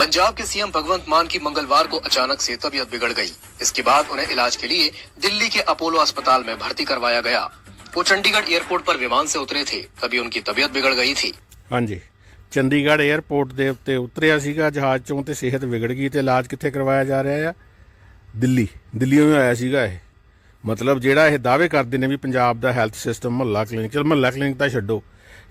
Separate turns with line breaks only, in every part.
पंजाब के सीएम भगवंत मान की मंगलवार को अचानक से तबीयत बिगड़ गई। इसके बाद उन्हें इलाज के लिए दिल्ली के अपोलो अस्पताल में भर्ती करवाया गया। वो चंडीगढ़ एयरपोर्ट पर विमान से उतरे थे, तभी उनकी तबीयत बिगड़ गई थी।
हाँ जी ਚੰਡੀਗੜ੍ਹ 에ਅਰਪੋਰਟ ਦੇ ਉੱਤੇ ਉਤਰਿਆ ਸੀਗਾ ਜਹਾਜ਼ ਚੋਂ ਤੇ ਸਿਹਤ ਵਿਗੜ ਗਈ ਤੇ ਇਲਾਜ ਕਿੱਥੇ ਕਰਵਾਇਆ ਜਾ ਰਿਹਾ ਆ ਦਿੱਲੀ ਦਿੱਲੀੋਂ ਹੀ ਆਇਆ ਸੀਗਾ ਇਹ ਮਤਲਬ ਜਿਹੜਾ ਇਹ ਦਾਅਵੇ ਕਰਦੇ ਨੇ ਵੀ ਪੰਜਾਬ ਦਾ ਹੈਲਥ ਸਿਸਟਮ ਮੁਹੱਲਾ ਕਲੀਨਿਕ ਚਲ ਮੁਹੱਲਾ ਕਲੀਨਿਕ ਤਾਂ ਛੱਡੋ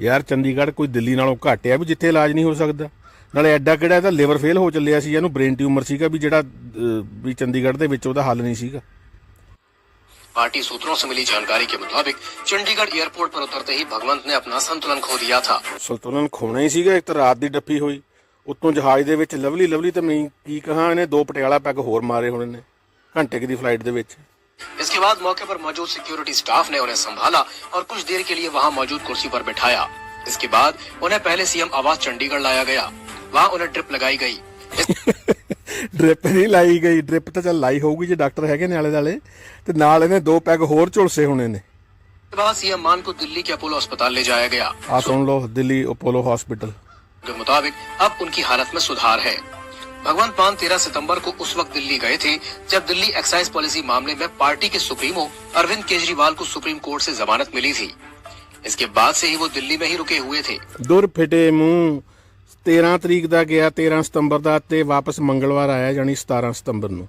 ਯਾਰ ਚੰਡੀਗੜ੍ਹ ਕੋਈ ਦਿੱਲੀ ਨਾਲੋਂ ਘੱਟ ਆ ਵੀ ਜਿੱਥੇ ਇਲਾਜ ਨਹੀਂ ਹੋ ਸਕਦਾ ਨਾਲੇ ਐਡਾ ਕਿਹੜਾ ਇਹਦਾ ਲਿਵਰ ਫੇਲ ਹੋ ਚੱਲਿਆ ਸੀ ਇਹਨੂੰ ਬ੍ਰੇਨ ਟਿਊਮਰ ਸੀਗਾ ਵੀ ਜਿਹੜਾ ਅਹ, ਵੀ ਚੰਡੀਗੜ੍ਹ ਦੇ ਵਿੱਚ ਉਹਦਾ ਹੱਲ ਨਹੀਂ ਸੀਗਾ
पार्टी सूत्रों से मिली जानकारी के मुताबिक चंडीगढ़ एयरपोर्ट पर उतरते ही भगवंत ने अपना संतुलन खो दिया था
ਸੰਤੁਲਨ ਖੋਣਾ ਹੀ ਸੀਗਾ ਇੱਕ ਤਾਂ ਰਾਤ ਦੀ ਡੱਫੀ ਹੋਈ ਉੱਤੋਂ ਜਹਾਜ਼ ਦੇ ਵਿੱਚ ਲਵਲੀ ਲਵਲੀ ਤੇ ਮੈਂ ਕੀ ਕਹਾਂ ਇਹਨੇ ਦੋ ਪਟਿਆਲਾ ਪੈਗ ਹੋਰ ਮਾਰੇ ਹੋਣੇ ਨੇ ਘੰਟੇ ਕੁ ਦੀ ਫਲਾਈਟ ਦੇ ਵਿੱਚ
इसके बाद मौके पर मौजूद सिक्योरिटी स्टाफ ने उन्हें संभाला और कुछ देर के लिए वहां मौजूद कुर्सी पर बिठाया इसके बाद उन्हें पहले सीएम आवास चंडीगढ़ लाया गया वहां उन्हें ड्रिप लगाई गई
ਡ੍ਰਿਪ ਨਹੀਂ ਲਾਈ ਗਈ ਡ੍ਰਿਪ ਤਾਂ ਚੱਲ ਲਾਈ ਹੋਊਗੀ ਜੇ ਡਾਕਟਰ ਹੈਗੇ ਨੇ ਆਲੇ ਦਾਲੇ ਤੇ ਨਾਲ ਇਹਨੇ ਦੋ ਪੈਗ ਹੋਰ ਝੁਲਸੇ ਹੋਣੇ ਨੇ
इसके बाद सीएम मान को दिल्ली के अपोलो अस्पताल ले जाया गया
ਆ ਸੁਣ ਲਓ ਦਿੱਲੀ ਅਪੋਲੋ ਹਸਪੀਟਲ
के मुताबिक अब उनकी हालत में सुधार है भगवंत मान 13 सितंबर को उस वक्त दिल्ली गए थे जब दिल्ली एक्साइज पॉलिसी मामले में पार्टी के सुप्रीमो अरविंद केजरीवाल को सुप्रीम कोर्ट से जमानत मिली थी इसके बाद से ही वो दिल्ली में ही रुके हुए थे
ਦੁਰ ਫਿਟੇ ਮੂੰਹ 13 ਤਰੀਕ ਦਾ ਗਿਆ 13 ਸਤੰਬਰ ਦਾ ਤੇ ਵਾਪਸ ਮੰਗਲਵਾਰ ਆਇਆ ਯਾਨੀ 17 ਸਤੰਬਰ ਨੂੰ।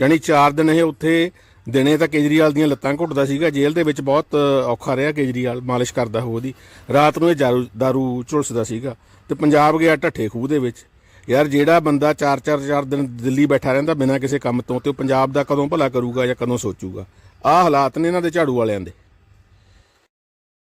ਯਾਨੀ 4 ਦਿਨ ਇਹ ਉੱਥੇ ਦਿਨੇ ਤਾਂ ਕੇਜਰੀਵਾਲ ਦੀਆਂ ਲੱਤਾਂ ਘੁੱਟਦਾ ਸੀਗਾ, ਜੇਲ੍ਹ ਦੇ ਵਿੱਚ ਬਹੁਤ ਔਖਾ ਰਿਹਾ ਕੇਜਰੀਵਾਲ, ਮਾਲਿਸ਼ ਕਰਦਾ ਹੋ ਉਹਦੀ। ਰਾਤ ਨੂੰ ਇਹ ਦਾਰੂ ਦਾਰੂ ਝੁਲਸਦਾ ਸੀਗਾ ਤੇ ਪੰਜਾਬ ਗਿਆ ਢੱਠੇ ਖੂਹ ਦੇ ਵਿੱਚ। ਯਾਰ ਜਿਹੜਾ ਬੰਦਾ 4-4 ਚਾਰ ਦਿਨ ਦਿੱਲੀ ਬੈਠਾ ਰਹਿੰਦਾ ਬਿਨਾਂ ਕਿਸੇ ਕੰਮ ਤੋਂ ਤੇ ਉਹ ਪੰਜਾਬ ਦਾ ਕਦੋਂ ਭਲਾ ਕਰੂਗਾ ਜਾਂ ਕਦੋਂ ਸੋਚੂਗਾ? ਆਹ ਹਾਲਾਤ ਨੇ ਇਹਨਾਂ ਦੇ ਝਾੜੂ ਵਾਲਿਆਂ ਦੇ।